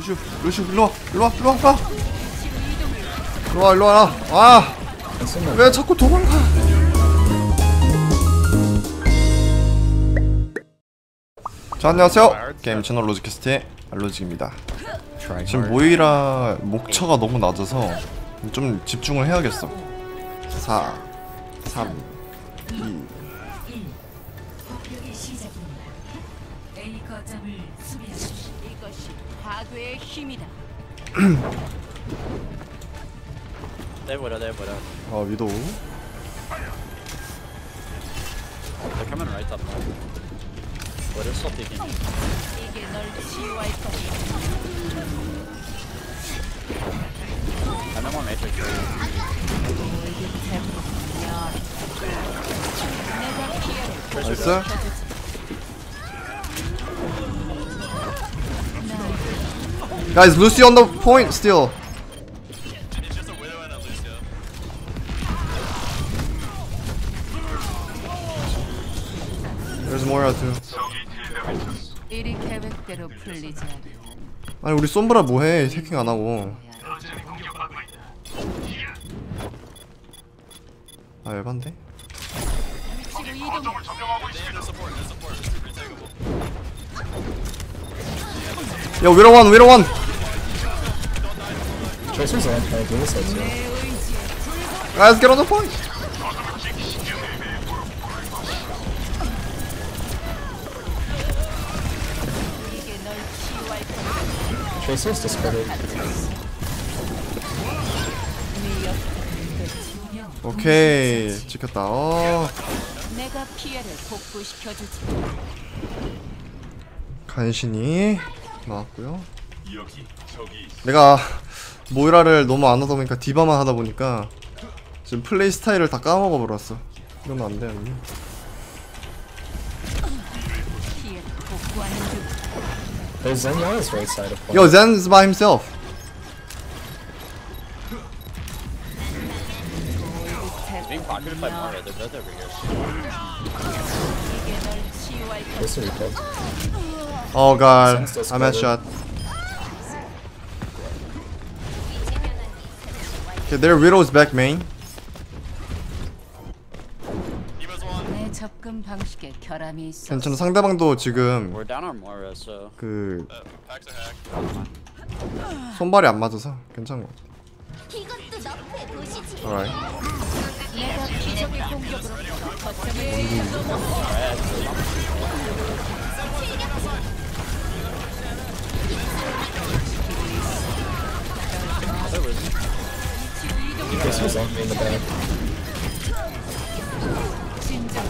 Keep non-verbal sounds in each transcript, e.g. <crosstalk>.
루슈 루슈 일로와 일로와 일로와. 일로와 일로와 일로와 아 쓰면 왜 자꾸 도망가? 자 안녕하세요. 게임 채널 로직캐스트의 알로직입니다. 지금 모이라 목차가 너무 낮아서 좀 집중을 해야겠어. 4 3 2 거점을 수비하십시오. 이것이 파괴의 힘이다. 내버려 내버려 어, 위도우 They're coming right up What is still peeking 이게 널 치유할 것이다. Matrix 내가 피해를 나이스 Guys, Lucy on the point still. There's too. 계획대로 풀리지 않아. 아니 우리 솜브라 뭐해? 해킹 안 하고. 아 열반데? 야 위로 원 위로 원. Tracer's on. I do this too. Guys, get on the point. Tracer's discarded. 네 오케이 지켰다. 어. 간신히 나왔고요. 내가 모이라를 너무 안 하다 보니까 디바만 하다 보니까 지금 플레이 스타일을 다 까먹어 버렸어. 이러면 안 되는데. right side of. Yo, Zen is by himself. He's being pocketed by Moira They're both over here 이게 널 치유할 것. Tracer repelled. Oh god, Senseless I'm at cover. shot. Okay, their Widow's back main. 내 접근 방식에 결함이 있어. 괜찮아, 상대방도 지금 We're down on Moira so 그 손발이 안 맞아서 괜찮은 것 같아. 이것도. Alright. 내가 기적의 공격으로 거점을 Tracer's on me in the back. 진정.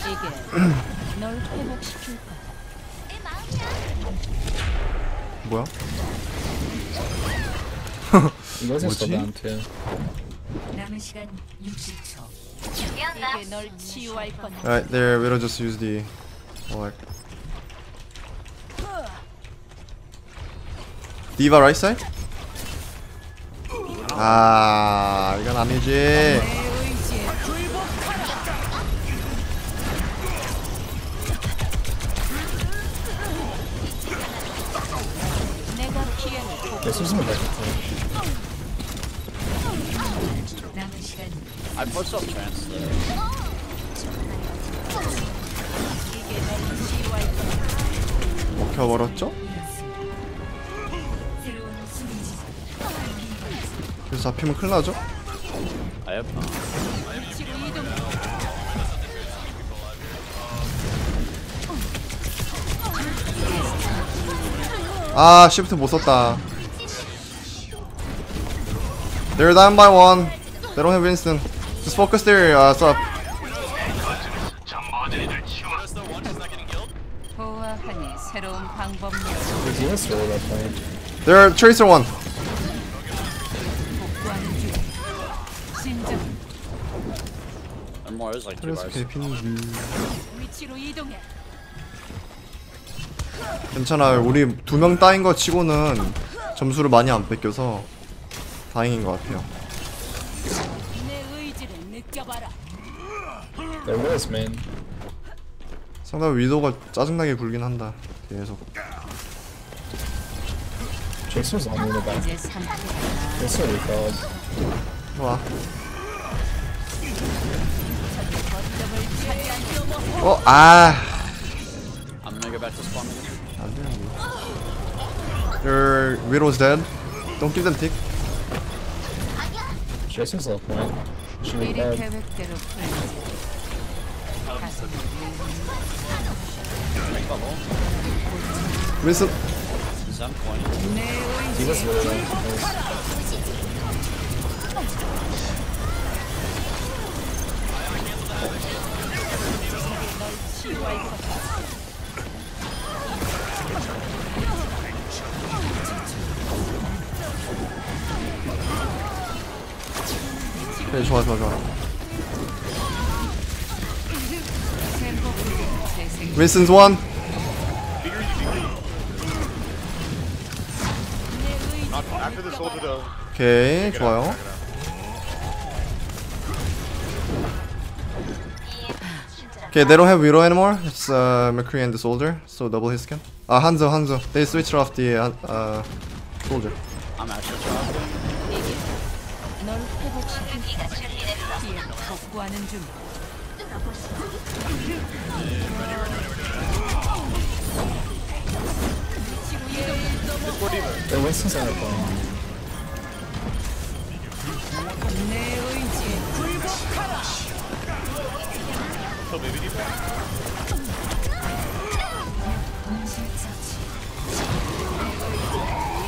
이게 널 회복시킬 거야. 뭐야? You guys are still 뭐지? down too. 남은 시간 60초. 이게 널 치유할 거다. Alright, there, Widow just use the. What? Diva right side? 아, 이건 아니지. 내 의지에 굴복 복구. Tracer's in the back of point. 남은 시간 I trance 널 치유할 거다. 먹혀버렸죠? 그래서 잡히면 큰일 나죠? Uh, 이동. 아, 시프트 못 썼다. They're down by one. They don't have Winston. Just focus there, uh, sup. 보아하 and Moira's like two 그래서 bars 개피는 위치로 이동해. 괜찮아. 우리 두 명 따인 거 치고는 점수를 많이 안 뺏겨서 다행인 것 같아요. 내 의지를 느껴봐라. There was main. 상당히 위도가 짜증나게 굴긴 한다 계속 Tracer's on the back. 이제 3패다. Tracer recalled. 좋 아 어? 아 I'm gonna go back to spawn again. 안돼 안돼 Your widow's dead Don't give them tick Tracer's low point. She 미리 recalled. 계획대로 풀지. 가슴을 윈슨 Zen point. D.Va's really low. 네 좋아 좋아 좋아 soldier though. 오케이 좋아요 Okay, they don't have Widow anymore. It's uh, McCree and the soldier, so double his scan. Ah, Hanzo, Hanzo. They switched off the uh, uh, soldier. I'm actually trying. 널 회복시키기가 뒤에 복구하는 중. The Winston's on the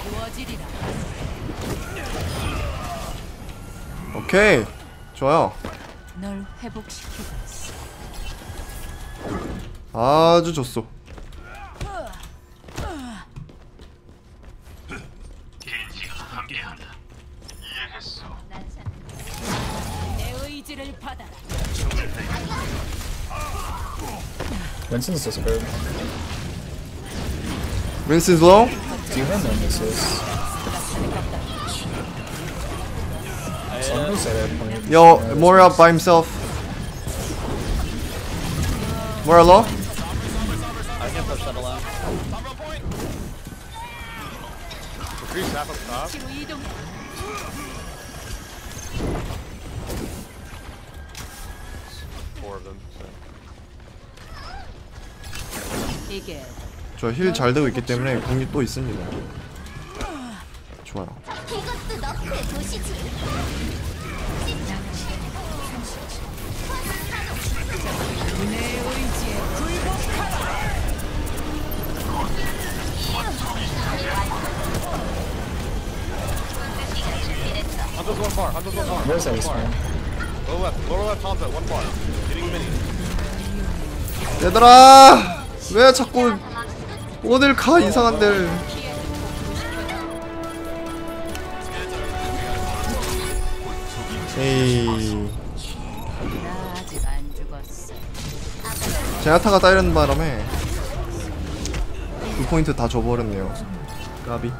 이루어지리라. 오케이, 좋아요. 널 회복시키고 있어. 아주 좋소. 내 의지를 받아라. Winston's disappeared. Winston's low. D.Va no misses. Somebody's at that point. Yo, Moira by himself. Moira low. I can push that alone. Increase half up top. 저 힐 잘 되고 있기 때문에 공이 또 있습니다. 좋아요. 이것도 너프의 도시지. 내 의지에 굴복하라. Hanzo's one bar. Hanzo's one bar. Where's that spawn? Lower left. Lower left Hanzo. One bar. Getting mini. 얘들아, 왜 자꾸 오늘 가 이상한 데를. 에이. 제나타가 따이는 바람에 그 포인트 다 줘버렸네요. 까비.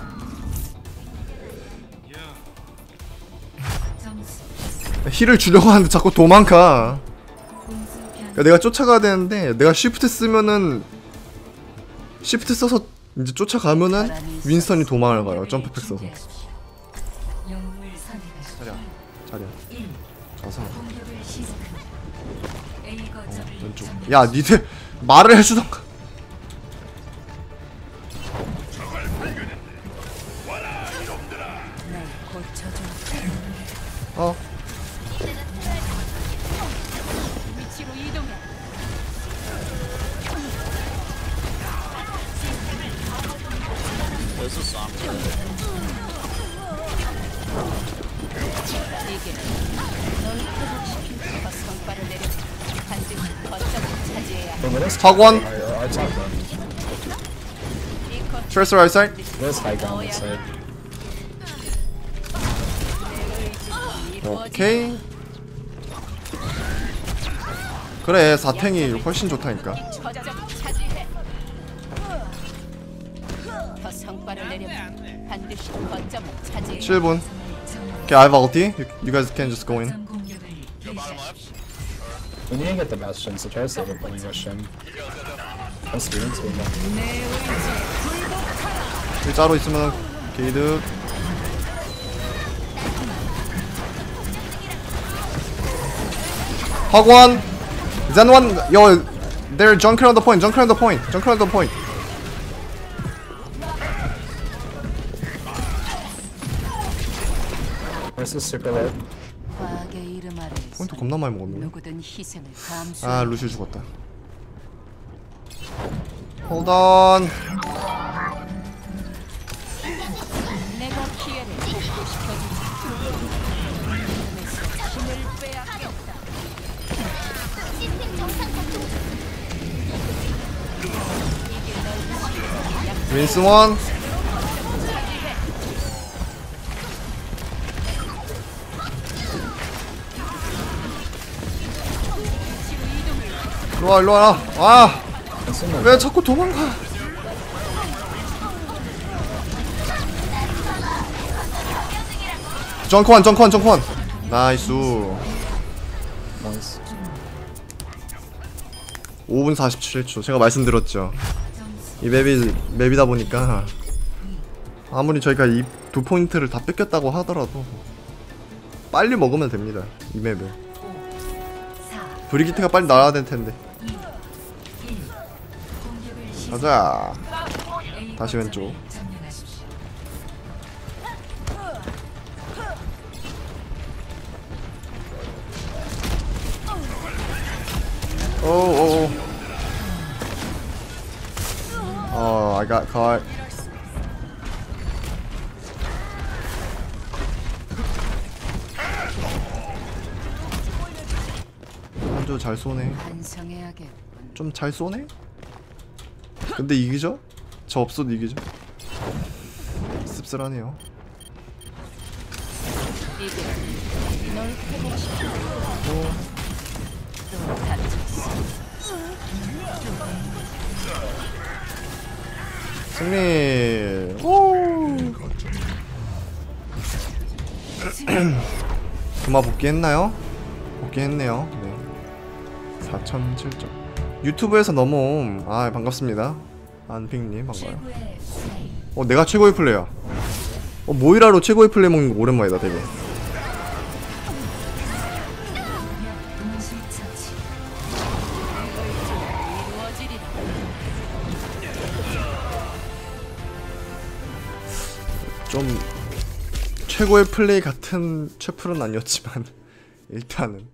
힐을 주려고 하는데 자꾸 도망가. 그러니까 내가 쫓아가야 되는데 내가 쉬프트 쓰면은 쉬프트 써서 이제 쫓아가면은 윈스턴이 도망을 가요. 점프팩 써서. 자리야, 자리야. A 거점을 왼쪽. 야, 니들 말을 해주던가. 레스 right side. Widow's high ground that side. 이루어지. 오케이. 그래, 사탱이 훨씬 좋다니까. 거점을 차지해. 더 성과를 내려 반드시 거점을 차지해. 7분. Okay, I have ulti. You, you guys can just go in. We need to get the Bastion, so try to save it when we rush in. I'm speeding to him. 일자로 있으면 게이드 학원 젠원 yo they're junker on the point junker on the point junker on the point Where's the super lit? 포인트 겁나 많이 먹었네. 아 루시우 죽었다. Hold on. 내가 기 일로와 일로와 아 It's in the 왜 자꾸 도망가 정크원 정크원 정크원 나이스 noise. 5분 47초 제가 말씀드렸죠 이 맵이 맵이다 보니까 아무리 저희가 이 두 포인트를 다 뺏겼다고 하더라도 빨리 먹으면 됩니다 이 맵을 4, 브리기트가 빨리 나와야 될 텐데 1. 공격을 시작. 가자 다시 왼쪽. 오오오 어 I got caught 한조 잘 쏘네. 좀 잘 쏘네? 근데 이기죠? 저 없어도 이기죠? 씁쓸하네요. 승리 오 <clears throat> 그마 복귀했나요? 복귀했네요 네. 4,007점 유튜브에서 넘어옴 아 반갑습니다 안핑님 반가워요. 어 내가 최고의 플레이야 어 모이라로 최고의 플레이 먹는 거 오랜만이다 되게. 좀 최고의 플레이 같은 최풀은 아니었지만 <laughs> 일단은